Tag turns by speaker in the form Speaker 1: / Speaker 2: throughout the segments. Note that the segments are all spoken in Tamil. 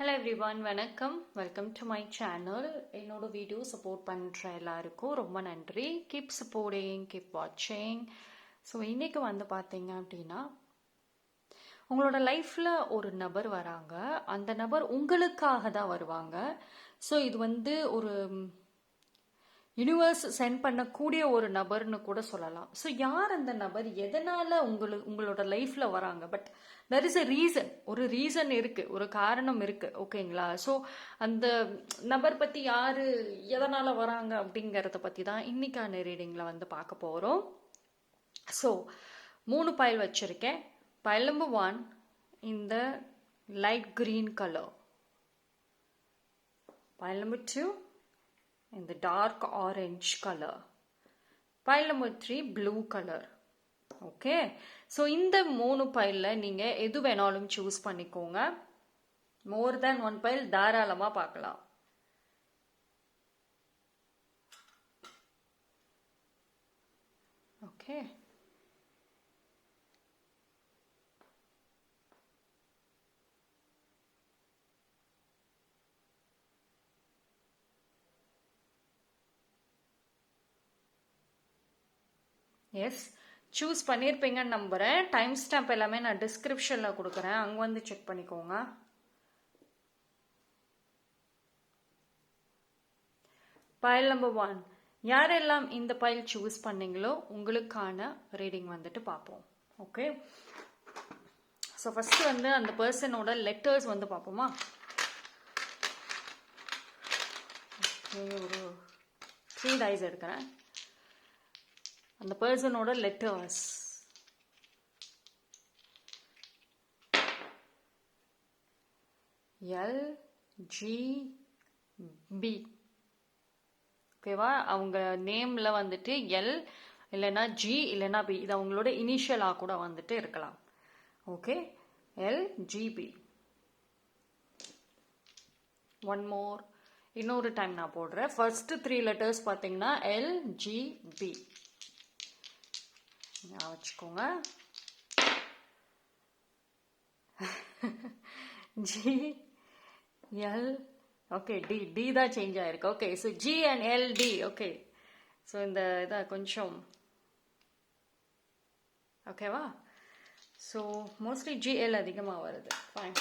Speaker 1: ஹலோ எவ்ரி ஒன் வணக்கம். வெல்கம் டு மை சேனல் என்னோட வீடியோ சப்போர்ட் பண்ணுற எல்லாருக்கும் ரொம்ப நன்றி. கீப் சப்போர்டிங் கீப் வாட்சிங் ஸோ இன்றைக்கி வந்து பார்த்தீங்க அப்படின்னா உங்களோட லைஃப்பில் ஒரு நபர் வராங்க. அந்த நபர் உங்களுக்காக தான் வருவாங்க. ஸோ இது வந்து ஒரு யூனிவர்ஸ் சென்ட் பண்ணக்கூடிய ஒரு நபர்னு கூட சொல்லலாம். ஸோ யார் அந்த நபர்? எதனால் உங்களுக்கு உங்களோட லைஃப்பில் வராங்க? But there is a reason ஒரு ரீசன் இருக்குது ஒரு காரணம் இருக்குது ஓகேங்களா? ஸோ அந்த நபர் பற்றி யார் எதனால் வராங்க அப்படிங்கிறத பற்றி தான் இன்னைக்கான ரீடிங்கில் வந்து பார்க்க போகிறோம் ஸோ மூணு பயல் வச்சுருக்கேன். பயல் நம்பர் ஒன் இந்த light green colour pile number two in the dark orange color. Pile number three blue color. Okay so இந்த மூணு பைலில் நீங்கள் எது வேணாலும் சூஸ் பண்ணிக்கோங்க. மோர் தேன் ஒன் பைல் தாராளமாக பார்க்கலாம். ஓகே எஸ் சூஸ் பண்ணியிருப்பீங்கன்னு நம்புகிறேன் டைம் ஸ்டாம்ப் எல்லாமே நான் டிஸ்கிரிப்ஷனில் கொடுக்குறேன். அங்கே வந்து செக் பண்ணிக்கோங்க. பயல் நம்பர் ஒன் யாரெல்லாம் இந்த பயில் சூஸ் பண்ணீங்களோ உங்களுக்கான ரீடிங் வந்துட்டு பார்ப்போம். ஓகே ஸோ ஃபஸ்ட்டு வந்து அந்த பர்சனோட லெட்டர்ஸ் வந்து பார்ப்போமா? ஒரு த்ரீ டைஸ் எடுக்கிறேன். அந்த பர்சனோட லெட்டர்ஸ் எல் ஜி பி ஓகேவா அவங்க நேம்ல வந்துட்டு எல் இல்லைன்னா ஜி இல்லைன்னா பி இது அவங்களோட இனிஷியலாக கூட வந்துட்டு இருக்கலாம். Okay L GB one more இன்னொரு டைம் நான் போடுறேன். ஃபர்ஸ்ட் த்ரீ லெட்டர்ஸ் பார்த்தீங்கன்னா எல் ஜி பி ஞாபகம் வச்சுக்கோங்க G L okay D D தான் சேஞ்ச் ஆயிருக்கு. Okay so G and L D okay so இந்த இதை கொஞ்சம் ஓகேவா ஸோ மோஸ்ட்லி ஜிஎல் அதிகமாக வருது. ஃபைன்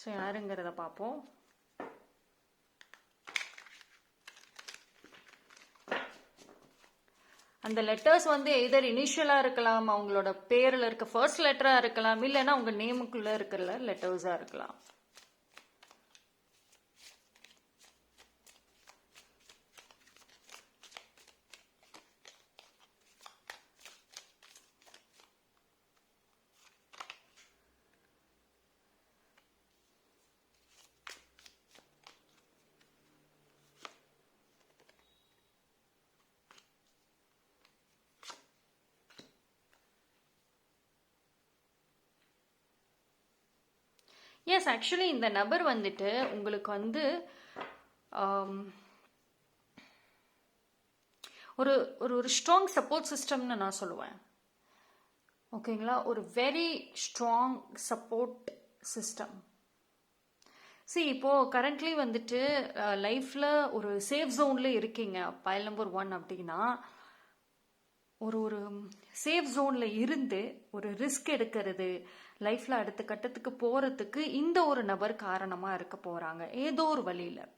Speaker 1: ஸோ யாருங்கிறத பார்ப்போம். அந்த லெட்டர்ஸ் வந்து எதர் இனிஷியலாக இருக்கலாம் அவங்களோட பேரில் இருக்க ஃபர்ஸ்ட் லெட்டராக இருக்கலாம் இல்லைன்னா அவங்க நேமுக்குள்ளே இருக்கிற லெட்டர்ஸாக இருக்கலாம். எஸ் ஆக்சுவலி இந்த நபர் வந்துட்டு உங்களுக்கு வந்து um, ஒரு ஒரு ஒரு ஸ்ட்ராங் சப்போர்ட் சிஸ்டம்னு நான் சொல்லுவேன். ஓகேங்களா ஒரு very strong support system see இப்போ கரண்ட்லி வந்துட்டு uh, லைஃப்ல ஒரு சேஃப் ஜோன்ல இருக்கீங்க. பயல் நம்பர் ஒன் அப்படின்னா ஒரு ஒரு சேஃப் ஜோன்ல இருந்து ஒரு ரிஸ்க் எடுக்கிறது லைஃப்ல அடுத்த கட்டத்துக்கு போறதுக்கு இந்த ஒரு நபர் காரணமா இருக்க போறாங்க. ஏதோ ஒரு வழியில.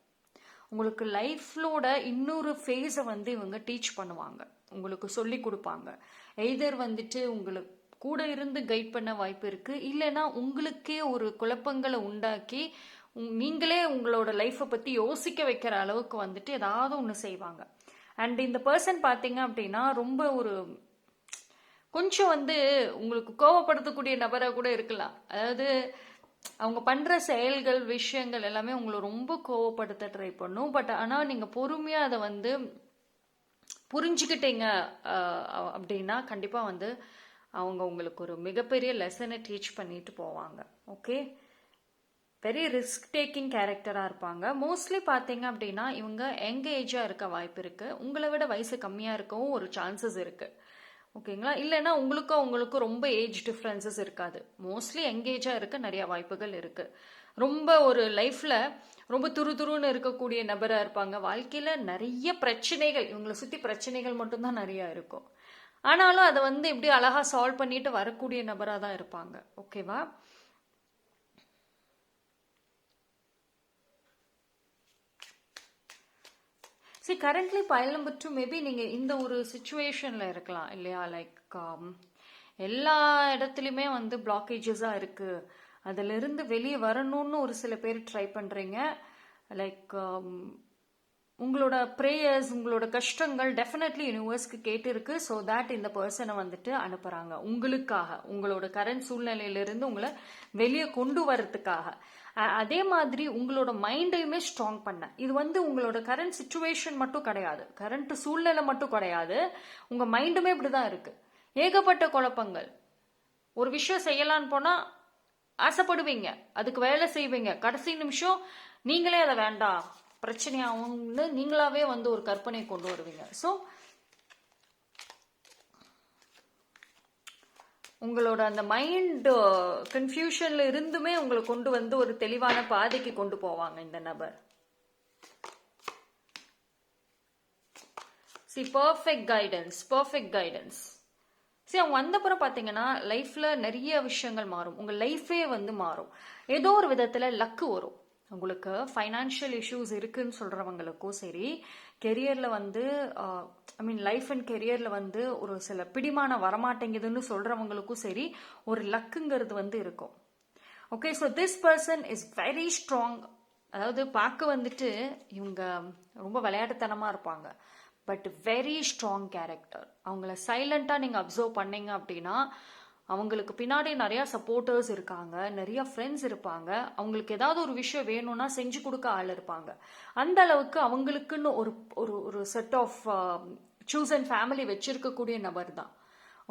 Speaker 1: உங்களுக்கு லைஃப்லோட இன்னொரு ஃபேஸை வந்து இவங்க டீச் பண்ணுவாங்க. உங்களுக்கு சொல்லி கொடுப்பாங்க. எய்தர் வந்துட்டு உங்களுக்கு கூட இருந்து கைட் பண்ண வாய்ப்பு இருக்கு. இல்லைன்னா உங்களுக்கே ஒரு குழப்பங்களை உண்டாக்கி உங்- நீங்களே உங்களோட லைஃப்பை பத்தி யோசிக்க வைக்கிற அளவுக்கு வந்துட்டு ஏதாவது ஒன்று செய்வாங்க. அண்ட் இந்த பர்சன் பார்த்தீங்க அப்படின்னா ரொம்ப ஒரு கொஞ்சம் வந்து உங்களுக்கு கோவப்படுத்தக்கூடிய நபராக கூட இருக்கலாம். அதாவது அவங்க பண்ற செயல்கள் விஷயங்கள் எல்லாமே உங்களை ரொம்ப கோவப்படுத்த ட்ரை பண்ணும். பட் ஆனால் நீங்க பொறுமையா அதை வந்து புரிஞ்சுக்கிட்டீங்க அப்படின்னா கண்டிப்பா வந்து அவங்க உங்களுக்கு ஒரு மிகப்பெரிய லெசனை டீச் பண்ணிட்டு போவாங்க. ஓகே வெரி ரிஸ்க் டேக்கிங் கேரக்டராக இருப்பாங்க. மோஸ்ட்லி பார்த்தீங்க அப்படின்னா இவங்க யங் ஏஜாக இருக்க வாய்ப்பு இருக்கு. உங்களை விட வயசு கம்மியாக இருக்கவும் ஒரு சான்சஸ் இருக்குது ஓகேங்களா? இல்லைன்னா உங்களுக்கும் உங்களுக்கும் ரொம்ப ஏஜ் டிஃப்ரென்சஸ் இருக்காது. மோஸ்ட்லி எங்கேஜாக இருக்க நிறைய வாய்ப்புகள் இருக்குது ரொம்ப ஒரு லைஃப்பில் ரொம்ப துரு துருன்னு இருக்கக்கூடிய நபராக இருப்பாங்க. வாழ்க்கையில் நிறைய பிரச்சனைகள் இவங்களை சுற்றி பிரச்சனைகள் மட்டும்தான் நிறையா இருக்கும். ஆனாலும் அதை வந்து இப்படி அழகாக சால்வ் பண்ணிட்டு வரக்கூடிய நபராக தான் இருப்பாங்க. ஓகேவா? See currently pile number maybe நீங்கள் இந்த ஒரு சுச்சுவேஷனில் இருக்கலாம் இல்லையா? லைக் um, எல்லா இடத்துலையுமே வந்து பிளாக்கேஜஸாக இருக்குது அதிலிருந்து வெளியே வரணும்னு ஒரு சில பேர் ட்ரை பண்ணுறீங்க லைக் um, உங்களோட ப்ரேயர்ஸ் உங்களோட கஷ்டங்கள் டெஃபினெட்லி யூனிவர்ஸ்க்கு கேட்டிருக்கு. ஸோ தட் இந்த பர்சனை வந்துட்டு அனுப்புகிறாங்க உங்களுக்காக உங்களோட கரண்ட் சூழ்நிலையிலிருந்து உங்களை வெளியே கொண்டு வரத்துக்காக அதே மாதிரி உங்களோட மைண்டையுமே ஸ்ட்ராங் பண்ண. இது வந்து உங்களோட கரண்ட் சுச்சுவேஷன் மட்டும் கிடையாது. கரண்ட் சூழ்நிலை மட்டும் கிடையாது. உங்க மைண்டுமே இப்படிதான் இருக்கு. ஏகப்பட்ட குழப்பங்கள். ஒரு விஷயம் செய்யலான்னு போனா ஆசைப்படுவீங்க. அதுக்கு வேலை செய்வீங்க. கடைசி நிமிஷம் நீங்களே அதை வேண்டாம். பிரச்சனையாகும்னு நீங்களாவே வந்து ஒரு கற்பனை கொண்டு வருவீங்க. ஸோ உங்களோட அந்த மைண்ட் கன்ஃபியூஷன்ல இருந்துமே உங்களை கொண்டு வந்து ஒரு தெளிவான பாதைக்கு கொண்டு போவாங்க இந்த நபர். See perfect guidance perfect guidance சரி அவங்க வந்தப்புறம் பார்த்தீங்கன்னா லைஃப்ல நிறைய விஷயங்கள் மாறும். உங்க லைஃபே வந்து மாறும். ஏதோ ஒரு விதத்துல லக்கு வரும். உங்களுக்கு ஃபைனான்ஷியல் இஷ்யூஸ் இருக்குன்னு சொல்கிறவங்களுக்கும் சரி கெரியரில் வந்து ஐ மீன் லைஃப் அண்ட் கெரியரில் வந்து ஒரு சில பிடிமான வரமாட்டேங்குதுன்னு சொல்கிறவங்களுக்கும் சரி ஒரு லக்குங்கிறது வந்து இருக்கும். Okay so this person is very strong அதாவது பார்க்க வந்துட்டு இவங்க ரொம்ப விளையாட்டுத்தனமாக இருப்பாங்க. பட் வெரி ஸ்ட்ராங் கேரக்டர் அவங்கள சைலண்டாக நீங்கள் அப்சர்வ் பண்ணீங்க அப்படின்னா அவங்களுக்கு பின்னாடி நிறையா சப்போர்ட்டர்ஸ் இருக்காங்க நிறைய ஃப்ரெண்ட்ஸ் இருப்பாங்க. அவங்களுக்கு ஏதாவது ஒரு விஷயம் வேணும்னா செஞ்சு கொடுக்க ஆள் இருப்பாங்க. அந்த அளவுக்கு அவங்களுக்குன்னு ஒரு ஒரு ஒரு set of shoes and family வச்சிருக்கக்கூடிய நபர் தான்.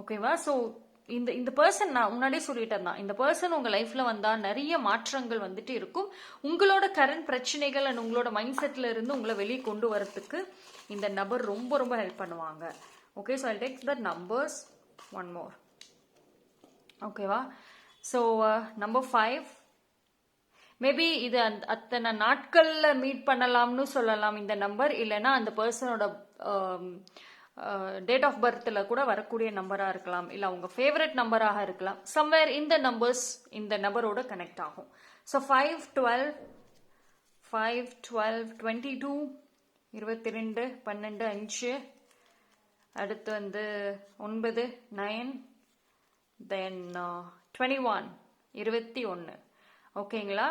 Speaker 1: ஓகேவா ஸோ இந்த இந்த பர்சன் நான் முன்னாடியே சொல்லிட்டேன் தான். இந்த பர்சன் உங்கள் லைஃப்பில் வந்தால் நிறைய மாற்றங்கள் வந்துட்டு இருக்கும். உங்களோட கரண்ட் பிரச்சனைகள் அண்ட் உங்களோட மைண்ட் செட்டில் இருந்து உங்களை வெளியே கொண்டு வரத்துக்கு இந்த நபர் ரொம்ப ரொம்ப ஹெல்ப் பண்ணுவாங்க. Okay so I take the numbers one more ஓகேவா ஸோ நம்பர் ஃபைவ் மேபி இது அந் அத்தனை நாட்களில் மீட் பண்ணலாம்னு சொல்லலாம் இந்த நம்பர் இல்லைன்னா அந்த பர்சனோட டேட் ஆஃப் பர்த்தில் கூட வரக்கூடிய நம்பராக இருக்கலாம். இல்லை அவங்க ஃபேவரட் நம்பராக இருக்கலாம். சம்வேர் இந்த நம்பர்ஸ் இந்த நம்பரோட கனெக்ட் ஆகும். So five twelve five twelve twenty two இருபத்தி ரெண்டு பன்னெண்டு அஞ்சு அடுத்து வந்து ஒன்பது நைன் தென் டுவெண்ட்டி ஒன் இருபத்தி ஒன்று ஓகேங்களா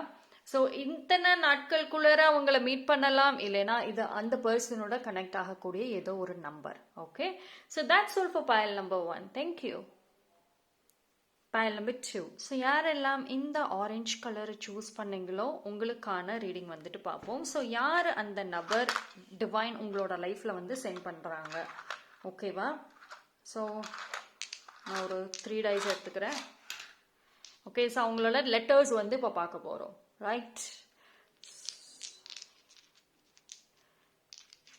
Speaker 1: ஸோ இத்தனை நாட்களுக்குள்ளார அவங்கள மீட் பண்ணலாம் இல்லைன்னா இது அந்த பர்சனோட கனெக்ட் ஆகக்கூடிய ஏதோ ஒரு number okay so that's all for pile number one thank you pile number two so யாரெல்லாம் இந்த ஆரஞ்ச் கலரை சூஸ் பண்ணீங்களோ உங்களுக்கான ரீடிங் வந்துட்டு பார்ப்போம். ஸோ யார் அந்த நபர் டிவைன் உங்களோட லைஃப்பில் வந்து சென்ட் பண்ணுறாங்க ஓகேவா ஸோ நான் ஒரு த்ரீ டைஸ் எடுத்துக்கிறேன். ஓகே ஸோ அவங்களோட லெட்டர்ஸ் வந்து இப்போ பார்க்க போகிறோம் ரைட்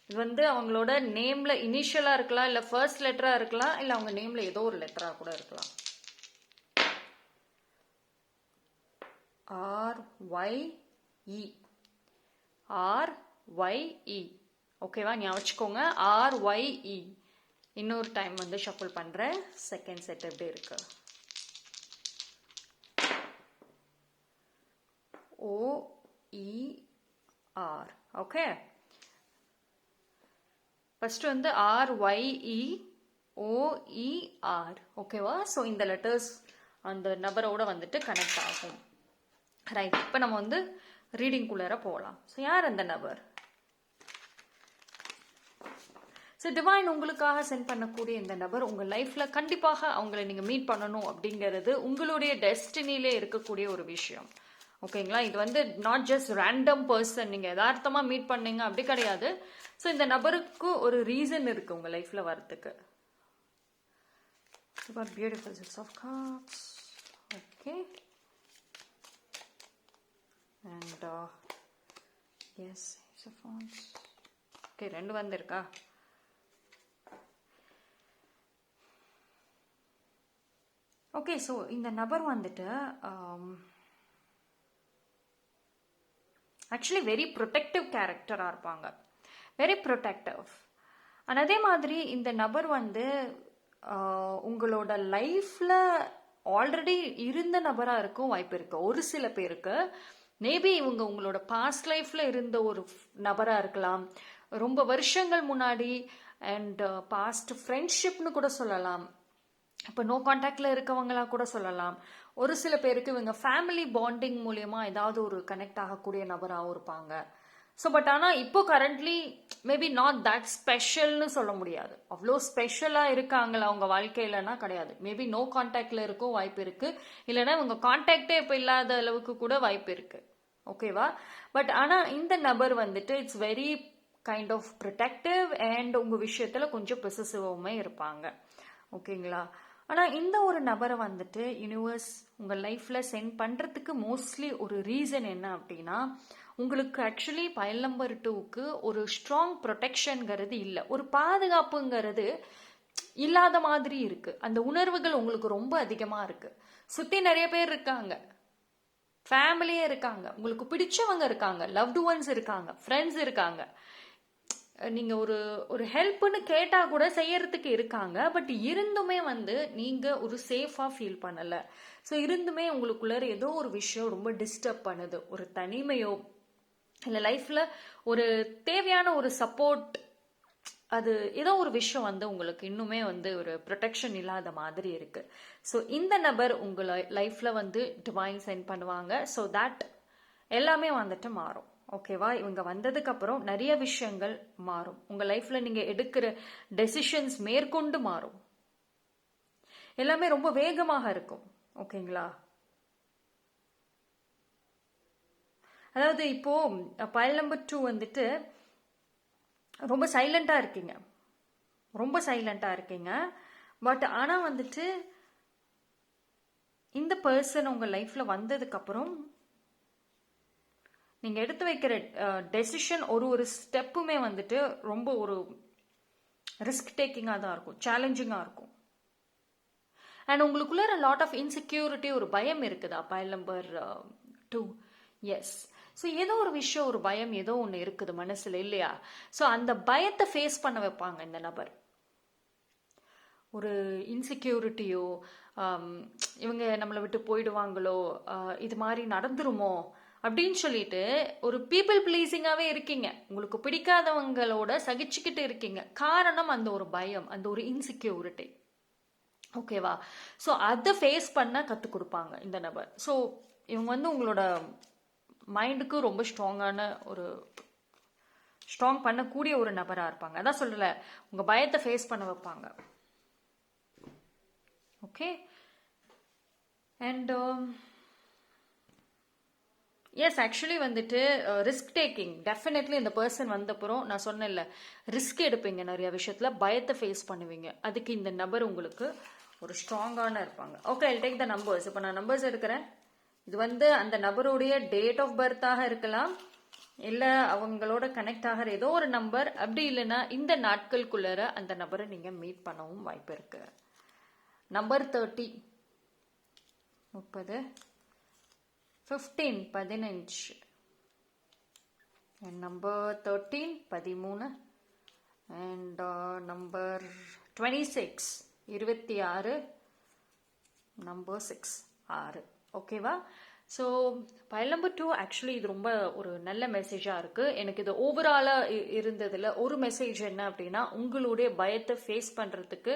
Speaker 1: இது வந்து அவங்களோட நேம்ல இனிஷியலா இருக்கலாம் இல்ல ஃபர்ஸ்ட் லெட்டரா இருக்கலாம் இல்ல அவங்க நேம்ல ஏதோ ஒரு லெட்டரா கூட இருக்கலாம். ஆர் ஒய்இ ஆர் ஒய்இ ஓகேவா ஞாபகம் வச்சுக்கோங்க. ஆர் ஒய்இ இன்னொரு டைம் வந்து ஷஃபிள் பண்ணுறேன் செகண்ட் செட் எப்படி இருக்கு? O E R okay first வந்து R Y E O E R ஓகேவா ஸோ இந்த லெட்டர்ஸ் அந்த நபரோட வந்துட்டு கனெக்ட் ஆகும். ரைட் இப்போ நம்ம வந்து ரீடிங் குள்ளார போகலாம் ஸோ யார் அந்த நபர்? ஸோ டிவைன் உங்களுக்காக சென்ட் பண்ணக்கூடிய இந்த நபர் உங்கள் லைஃப்பில் கண்டிப்பாக அவங்கள நீங்கள் மீட் பண்ணணும் அப்படிங்கிறது உங்களுடைய டெஸ்டினிலே இருக்கக்கூடிய ஒரு விஷயம். ஓகேங்களா இது வந்து நாட் ஜஸ்ட் ரேண்டம் பர்சன் நீங்கள் யதார்த்தமாக மீட் பண்ணீங்க அப்படி கிடையாது. ஸோ இந்த நபருக்கு ஒரு ரீசன் இருக்குது உங்கள் லைஃப்பில் வரத்துக்கு super beautiful six of cups. Okay and yes okay ரெண்டு வந்திருக்கா? ஓகே ஸோ இந்த நபர் வந்துட்டு ஆக்சுவலி வெரி ப்ரொடெக்டிவ் கேரக்டராக இருப்பாங்க. வெரி ப்ரொடெக்டிவ் அண்ட் அதே மாதிரி இந்த நபர் வந்து uh, உங்களோட லைஃப்பில் ஆல்ரெடி இருந்த நபராக இருக்கும் வாய்ப்பு இருக்கு. ஒரு சில பேருக்கு மேபி இவங்க உங்களோட பாஸ்ட் லைஃப்பில் இருந்த ஒரு நபராக இருக்கலாம். ரொம்ப வருஷங்கள் முன்னாடி அண்ட் பாஸ்ட் ஃப்ரெண்ட்ஷிப்னு கூட சொல்லலாம். இப்போ நோ காண்டாக்டில் இருக்கவங்களா கூட சொல்லலாம். ஒரு சில பேருக்கு இவங்க ஃபேமிலி பாண்டிங் மூலயமா ஏதாவது ஒரு கனெக்ட் ஆகக்கூடிய நபராகவும் இருப்பாங்க. ஸோ பட் ஆனால் இப்போ கரண்ட்லி மேபி நாட் தட் ஸ்பெஷல்னு சொல்ல முடியாது. அவ்வளோ ஸ்பெஷலாக இருக்காங்களா அவங்க வாழ்க்கையிலனா கிடையாது. மேபி நோ காண்டாக்டில் இருக்கோ வாய்ப்பு இருக்கு. இல்லைன்னா இவங்க காண்டாக்டே இப்போ இல்லாத அளவுக்கு கூட வாய்ப்பு இருக்கு. ஓகேவா பட் ஆனால் இந்த நபர் வந்துட்டு it's very kind of protective and உங்கள் விஷயத்தில் கொஞ்சம் பொசசிவாகவுமே இருப்பாங்க. ஓகேங்களா ஆனால் இந்த ஒரு நபரை வந்துட்டு யூனிவர்ஸ் உங்கள் லைஃப்பில் சென்ட் பண்ணுறதுக்கு மோஸ்ட்லி ஒரு ரீசன் என்ன அப்படின்னா உங்களுக்கு ஆக்சுவலி பயல் நம்பர் டூக்கு ஒரு ஸ்ட்ராங் ப்ரொடெக்ஷனுங்கிறது இல்லை. ஒரு பாதுகாப்புங்கிறது இல்லாத மாதிரி இருக்குது அந்த உணர்வுகள் உங்களுக்கு ரொம்ப அதிகமாக இருக்குது சுற்றி நிறைய பேர் இருக்காங்க. ஃபேமிலியே இருக்காங்க. உங்களுக்கு பிடிச்சவங்க இருக்காங்க. லவ்டு ஒன்ஸ் இருக்காங்க. ஃப்ரெண்ட்ஸ் இருக்காங்க. நீங்க ஒரு ஒரு ஹெல்ப்னு கேட்டா கூட செய்யறதுக்கு இருக்காங்க. பட் இருந்துமே வந்து நீங்க ஒரு சேஃபா ஃபீல் பண்ணல. ஸோ இருந்துமே உங்களுக்குள்ளார ஏதோ ஒரு விஷயம் ரொம்ப டிஸ்டர்ப் பண்ணுது. ஒரு தனிமையோ இல்லை லைஃப்ல ஒரு தேவையான ஒரு சப்போர்ட் அது ஏதோ ஒரு விஷயம் வந்து உங்களுக்கு இன்னுமே வந்து ஒரு ப்ரொடெக்ஷன் இல்லாத மாதிரி இருக்கு. ஸோ இந்த நபர் உங்களை லைஃப்ல வந்து டிவைன் சென்ட் பண்ணுவாங்க. ஸோ தட் எல்லாமே வந்துட்டு மாறும். ஓகேவா? இவங்க வந்ததுக்கு அப்புறம் நிறைய விஷயங்கள் மாறும். உங்க லைஃப்ல நீங்க எடுக்கிற டெசிஷன்ஸ் மேற்கொண்டு மாறும். எல்லாமே ரொம்ப வேகமாக இருக்கும். ஓகேங்களா? அதாவது இப்போ பயல் நம்பர் டூ வந்துட்டு ரொம்ப சைலண்டா இருக்கீங்க. ரொம்ப சைலண்டா இருக்கீங்க. பட் ஆனா வந்துட்டு இந்த பர்சன் உங்க லைஃப்ல வந்ததுக்கு அப்புறம் நீங்கள் எடுத்து வைக்கிற டெசிஷன் ஒரு ஒரு ஸ்டெப்புமே வந்துட்டு ரொம்ப ஒரு ரிஸ்க் டேக்கிங்காக தான் இருக்கும் சேலஞ்சிங்காக இருக்கும். அண்ட் உங்களுக்குள்ள லாட் ஆஃப் இன்செக்யூரிட்டி ஒரு பயம் இருக்குதா? Pile number two yes so ஏதோ ஒரு விஷயம் ஒரு பயம் ஏதோ ஒன்று இருக்குது மனசில் இல்லையா? ஸோ அந்த பயத்தை ஃபேஸ் பண்ண வைப்பாங்க இந்த நபர். ஒரு இன்செக்யூரிட்டியோ இவங்க நம்மளை விட்டு போயிடுவாங்களோ? இது மாதிரி நடந்துருமோ? அப்படின்னு சொல்லிட்டு ஒரு பீப்புள் ப்ளீஸிங்காகவே இருக்கீங்க. உங்களுக்கு பிடிக்காதவங்களோட சகிச்சுக்கிட்டு இருக்கீங்க. காரணம் அந்த ஒரு பயம் அந்த ஒரு இன்செக்யூரிட்டி ஓகேவா ஸோ அதை ஃபேஸ் பண்ண கற்றுக் கொடுப்பாங்க இந்த நபர். ஸோ இவங்க வந்து உங்களோட மைண்டுக்கு ரொம்ப ஸ்ட்ராங்கான ஒரு ஸ்ட்ராங் பண்ணக்கூடிய ஒரு நபராக இருப்பாங்க. அதான் சொல்லலை உங்கள் பயத்தை ஃபேஸ் பண்ண வைப்பாங்க. ஓகே அண்ட் எஸ் ஆக்சுவலி வந்துட்டு ரிஸ்க் டேக்கிங் டெஃபினெட்லி இந்த பர்சன் வந்தப்புறம் நான் சொன்னேன்ல ரிஸ்க் எடுப்பீங்க நிறைய விஷயத்தில் பயத்தை ஃபேஸ் பண்ணுவீங்க. அதுக்கு இந்த நபர் உங்களுக்கு ஒரு ஸ்ட்ராங்கான இருப்பாங்க. Okay I take the numbers இப்போ நான் நம்பர்ஸ் எடுக்கிறேன். இது வந்து அந்த நபருடைய டேட் ஆஃப் பர்த்தாக இருக்கலாம் இல்லை அவங்களோட கனெக்ட் ஆகிற ஏதோ ஒரு நம்பர் அப்படி இல்லைன்னா இந்த நாட்களுக்குள்ளார அந்த நபரை நீங்கள் மீட் பண்ணவும் வாய்ப்பு இருக்கு. நம்பர் தேர்ட்டி முப்பது. ஃபிஃப்டீன் பதினஞ்சு. அண்ட் நம்பர் தேர்ட்டீன் பதிமூணு. அண்ட் நம்பர் டுவெண்ட்டி சிக்ஸ் இருபத்தி ஆறு. நம்பர் சிக்ஸ் ஆறு. ஓகேவா so pile number two actually இது ரொம்ப ஒரு நல்ல மெசேஜாக இருக்குது எனக்கு இது ஓவராலாக இருந்ததில் ஒரு மெசேஜ் என்ன அப்படின்னா உங்களுடைய பயத்தை ஃபேஸ் பண்ணுறதுக்கு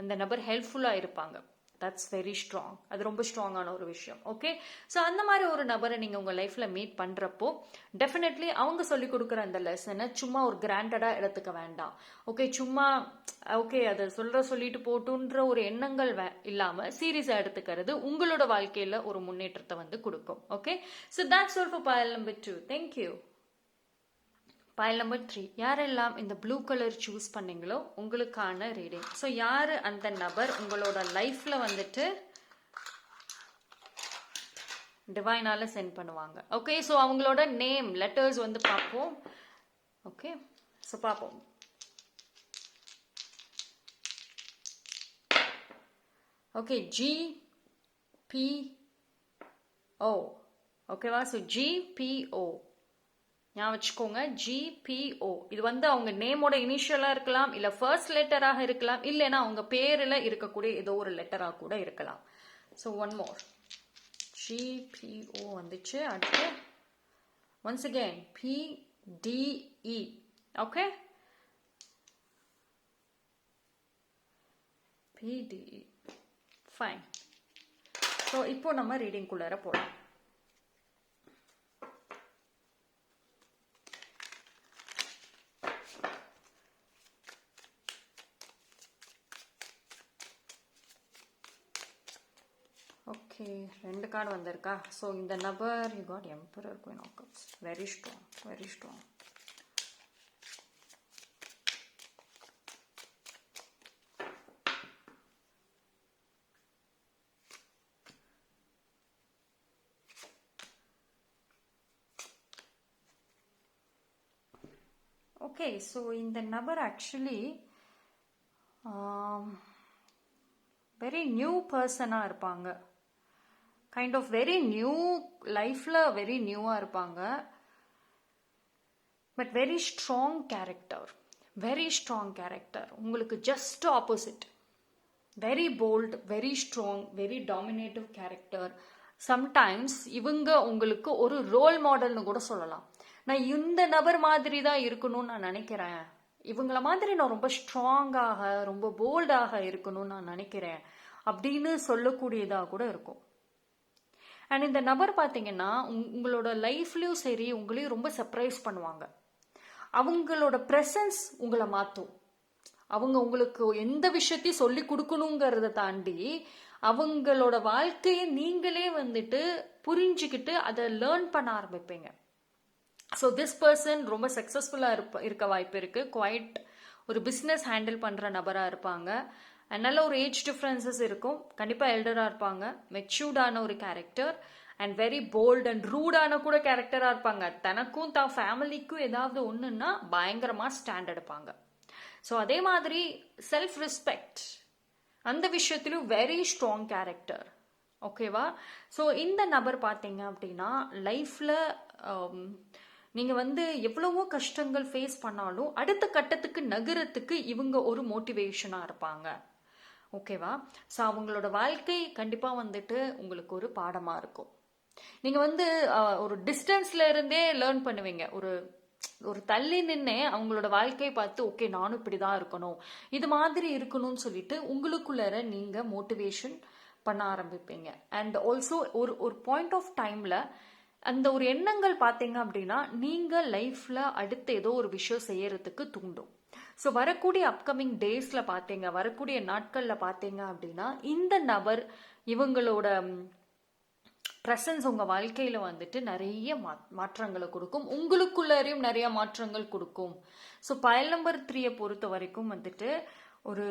Speaker 1: அந்த நபர் ஹெல்ப்ஃபுல்லாக இருப்பாங்க. தட்ஸ் வெரி ஸ்ட்ராங் அது ரொம்ப ஸ்ட்ராங்கான ஒரு விஷயம். ஓகே ஸோ அந்த மாதிரி ஒரு நபரை நீங்கள் உங்கள் லைஃப்பில் மீட் பண்ணுறப்போ டெஃபினெட்லி அவங்க சொல்லி கொடுக்குற அந்த லெசனை சும்மா ஒரு கிராண்டடாக எடுத்துக்க வேண்டாம். ஓகே சும்மா ஓகே அதை சொல்கிற சொல்லிட்டு போட்டுன்ற ஒரு எண்ணங்கள் வே இல்லாமல் சீரியஸாக எடுத்துக்கிறது உங்களோட வாழ்க்கையில் ஒரு முன்னேற்றத்தை வந்து கொடுக்கும். Okay so that's all for pile number two thank you pile number three யாரெல்லாம் இந்த ப்ளூ கலர் சூஸ் பண்ணீங்களோ உங்களுக்கான ரீடிங் ஸோ யார் அந்த நபர் உங்களோட லைஃப்பில் வந்துட்டு டிவைனால சென்ட் பண்ணுவாங்க. ஓகே ஸோ அவங்களோட நேம் லெட்டர்ஸ் வந்து பார்ப்போம். ஓகே ஸோ பார்ப்போம். ஓகே ஜி பி ஓ ஓகேவா ஸோ ஜிபிஓ ஞாபகம் வச்சுக்கோங்க ஜிபிஓ இது வந்து அவங்க நேமோட இனிஷியலாக இருக்கலாம் இல்லை ஃபர்ஸ்ட் லெட்டராக இருக்கலாம் இல்லைன்னா அவங்க பேரில் இருக்கக்கூடிய ஏதோ ஒரு லெட்டராக கூட இருக்கலாம். ஸோ ஒன் மோர் ஜிபிஓ வந்துச்சு. அடுத்து once again PDE okay PDE fine so இப்போ நம்ம ரீடிங்குள்ளார போகலாம் ஓகே ரெண்டு கார்டு வந்திருக்கா? ஸோ இந்த நபர் you got emperor queen of cups very strong very strong okay so இந்த நபர் ஆக்சுவலி வெரி நியூ பர்சனாக இருப்பாங்க. கைண்ட் ஆஃப் வெரி நியூ லைஃப்பில் வெரி நியூவாக இருப்பாங்க. But very strong character very strong character உங்களுக்கு just opposite very bold very strong very dominative character sometimes இவங்க உங்களுக்கு ஒரு ரோல் மாடல்னு கூட சொல்லலாம். நான் இந்த நபர் மாதிரி தான் இருக்கணும்னு நான் நினைக்கிறேன். இவங்கள மாதிரி நான் ரொம்ப ஸ்ட்ராங்காக ரொம்ப போல்டாக இருக்கணும்னு நான் நினைக்கிறேன். அப்படின்னு சொல்லக்கூடியதாக கூட இருக்கும். அண்ட் இந்த நபர் பார்த்தீங்கன்னா உங்களோட லைஃப்லையும் சரி உங்களையும் ரொம்ப சர்ப்ரைஸ் பண்ணுவாங்க. அவங்களோட ப்ரெசன்ஸ் உங்களை மாற்றும் அவங்க உங்களுக்கு எந்த விஷயத்தையும் சொல்லி கொடுக்கணுங்கிறத தாண்டி அவங்களோட வாழ்க்கையை நீங்களே வந்துட்டு புரிஞ்சுக்கிட்டு அதை லேர்ன் பண்ண ஆரம்பிப்பீங்க. ஸோ திஸ் பர்சன் ரொம்ப சக்ஸஸ்ஃபுல்லாக இருப்ப இருக்க வாய்ப்பு இருக்குது குவைட் ஒரு பிஸ்னஸ் ஹேண்டில் பண்ணுற நபராக இருப்பாங்க. நல்ல ஒரு ஏஜ் டிஃப்ரென்சஸ் இருக்கும். கண்டிப்பாக எல்டராக இருப்பாங்க. மெச்சூர்டான ஒரு character and very bold and ரூடான கூட கேரக்டராக இருப்பாங்க. தனக்கும் தான் ஃபேமிலிக்கும் ஏதாவது ஒன்றுன்னா பயங்கரமாக ஸ்டாண்ட் எடுப்பாங்க. ஸோ அதே மாதிரி செல்ஃப் ரெஸ்பெக்ட் அந்த விஷயத்திலும் வெரி ஸ்ட்ராங் கேரக்டர் ஓகேவா ஸோ இந்த நபர் பார்த்தீங்க அப்படின்னா லைஃப்பில் um, நீங்கள் வந்து எவ்வளவோ கஷ்டங்கள் ஃபேஸ் பண்ணாலும் அடுத்த கட்டத்துக்கு நகரத்துக்கு இவங்க ஒரு மோட்டிவேஷனாக இருப்பாங்க. ஓகேவா? ஸோ அவங்களோட வாழ்க்கை கண்டிப்பாக வந்துட்டு உங்களுக்கு ஒரு பாடமாக இருக்கும். நீங்கள் வந்து ஒரு டிஸ்டன்ஸ்ல இருந்தே லேர்ன் பண்ணுவீங்க. ஒரு ஒரு தள்ளி நின்று அவங்களோட வாழ்க்கையை பார்த்து ஓகே நானும் இப்படி தான் இருக்கணும். இது மாதிரி இருக்கணும்னு சொல்லிட்டு உங்களுக்குள்ளார நீங்கள் மோட்டிவேஷன் பண்ண ஆரம்பிப்பீங்க. அண்ட் ஆல்சோ ஒரு ஒரு பாயிண்ட் ஆஃப் டைமில் அந்த ஒரு எண்ணங்கள் பார்த்தீங்க அப்படின்னா நீங்கள் லைஃப்பில் அடுத்து ஏதோ ஒரு விஷயம் செய்யறதுக்கு தூண்டும். ஸோ வரக்கூடிய அப்கமிங் டேஸில் பார்த்தீங்க வரக்கூடிய நாட்களில் பார்த்தீங்க அப்படின்னா இந்த நபர் இவங்களோட ப்ரெசன்ஸ் உங்கள் வாழ்க்கையில் வந்துட்டு நிறைய மா மாற்றங்களை கொடுக்கும். உங்களுக்குள்ளேயும் நிறைய மாற்றங்கள் கொடுக்கும். ஸோ பயல் நம்பர் த்ரீயை பொறுத்த வரைக்கும் வந்துட்டு ஒரு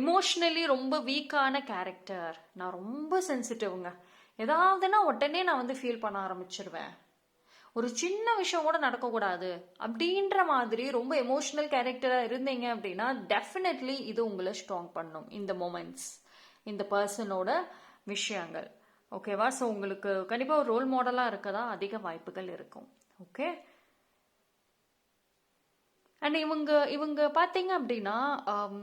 Speaker 1: எமோஷ்னலி ரொம்ப வீக்கான கேரக்டர் நான் ரொம்ப சென்சிட்டிவ்ங்க ஏதாவதுன்னா உடனே நான் வந்து ஃபீல் பண்ண ஆரம்பிச்சிருவேன். ஒரு சின்ன விஷயம் கூட நடக்கக்கூடாது. அப்படின்ற மாதிரி ரொம்ப எமோஷ்னல் கேரக்டராக இருந்தீங்க அப்படின்னா டெஃபினெட்லி இது உங்களை ஸ்ட்ராங் பண்ணும். இந்த மூமெண்ட்ஸ் இந்த பர்சனோட விஷயங்கள். ஓகேவா ஸோ உங்களுக்கு கண்டிப்பாக ஒரு ரோல் மாடலாக இருக்க தான் அதிக வாய்ப்புகள் இருக்கும். ஓகே அண்ட் இவங்க இவங்க பார்த்தீங்க அப்படின்னா um,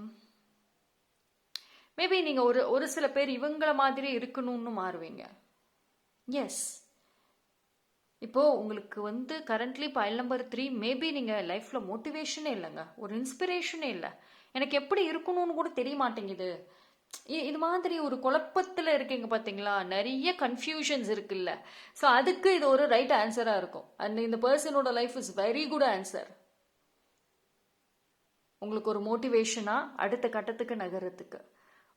Speaker 1: மேபி நீங்கள் ஒரு ஒரு சில பேர் இவங்கள மாதிரி இருக்கணும்னு மாறுவீங்க. எஸ் இப்போ உங்களுக்கு வந்து currently pile number three maybe நீங்கள் லைஃப்பில் மோட்டிவேஷனே இல்லைங்க. ஒரு இன்ஸ்பிரேஷனே இல்லை. எனக்கு எப்படி இருக்கணும்னு கூட தெரிய மாட்டேங்குது. இது மாதிரி ஒரு குழப்பத்தில் இருக்கீங்க பார்த்தீங்களா நிறைய கன்ஃபியூஷன்ஸ் இருக்குல்ல. ஸோ அதுக்கு இது ஒரு ரைட் ஆன்சராக இருக்கும். அண்ட் இந்த பர்சனோட life is very good answer உங்களுக்கு ஒரு மோட்டிவேஷனாக அடுத்த கட்டத்துக்கு நகரத்துக்கு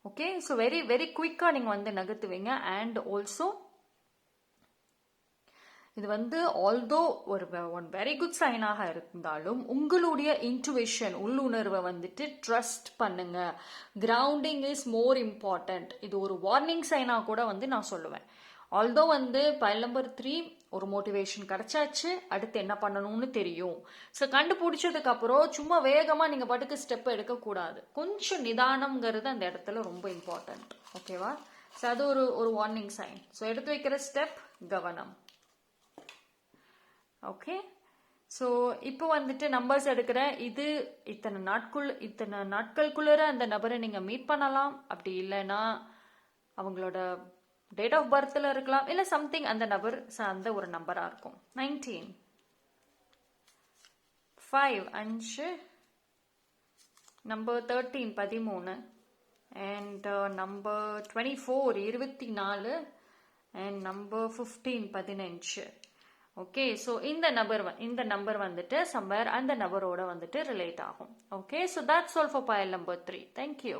Speaker 1: ஓகே ஸோ வெரி வெரி குயிக்காக நீங்கள் வந்து நகர்த்துவீங்க. அண்ட் ஆல்சோ இது வந்து ஆல்தோ ஒரு ஒன் வெரி குட் சைனாக இருந்தாலும் உங்களுடைய இன்ட்யூவேஷன் உள்ளுணர்வை வந்துட்டு ட்ரஸ்ட் பண்ணுங்க. கிரவுண்டிங் இஸ் மோர் இம்பார்ட்டண்ட் இது ஒரு வார்னிங் சைனாக கூட வந்து நான் சொல்லுவேன். ஆல்தோ வந்து பைல் நம்பர் த்ரீ ஒரு மோட்டிவேஷன் கிடைச்சாச்சு அடுத்து என்ன பண்ணணும்னு தெரியும். ஸோ கண்டுபிடிச்சதுக்கு அப்புறம் சும்மா வேகமாக நீங்கள் பாட்டுக்கு ஸ்டெப் எடுக்கக்கூடாது. கொஞ்சம் நிதானம்ங்கிறது அந்த இடத்துல ரொம்ப இம்பார்ட்டண்ட் ஓகேவா ஸோ அது ஒரு ஒரு வார்னிங் சைன் ஸோ எடுத்து வைக்கிற ஸ்டெப் கவனம். ஓகே ஸோ இப்போ வந்துட்டு நம்பர்ஸ் எடுக்கிறேன் இது இத்தனை நாட்குள் இத்தனை நாட்களுக்குள்ளே அந்த நபரை நீங்கள் மீட் பண்ணலாம். அப்படி இல்லைன்னா அவங்களோட டேட் ஆஃப் பர்த்தில் இருக்கலாம். இல்லை சம்திங் அந்த நபர் சார்ந்த ஒரு நம்பராக இருக்கும். நைன்டீன் ஃபைவ் அஞ்சு. நம்பர் தேர்ட்டீன் பதிமூணு. அண்ட் நம்பர் டுவெண்ட்டி ஃபோர் இருபத்தி நாலு. அண்ட் நம்பர் ஃபிஃப்டீன் பதினஞ்சு. ஓகே ஸோ இந்த நபர் இந்த நம்பர் வந்துட்டு சம்பர் அந்த நபரோட வந்துட்டு ரிலேட் ஆகும். Okay so that's all for pile number three thank you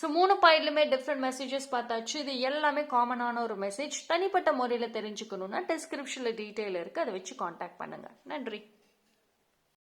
Speaker 1: so மூணு பாயிண்ட்லுமே டிஃப்ரெண்ட் மெசேஜஸ் பார்த்தாச்சு. இது எல்லாமே காமனான ஒரு மெசேஜ் தனிப்பட்ட முறையில் தெரிஞ்சுக்கணும்னா டிஸ்கிரிப்ஷனில் டீட்டெயில் இருக்குது அதை வச்சு காண்டாக்ட் பண்ணுங்கள் நன்றி.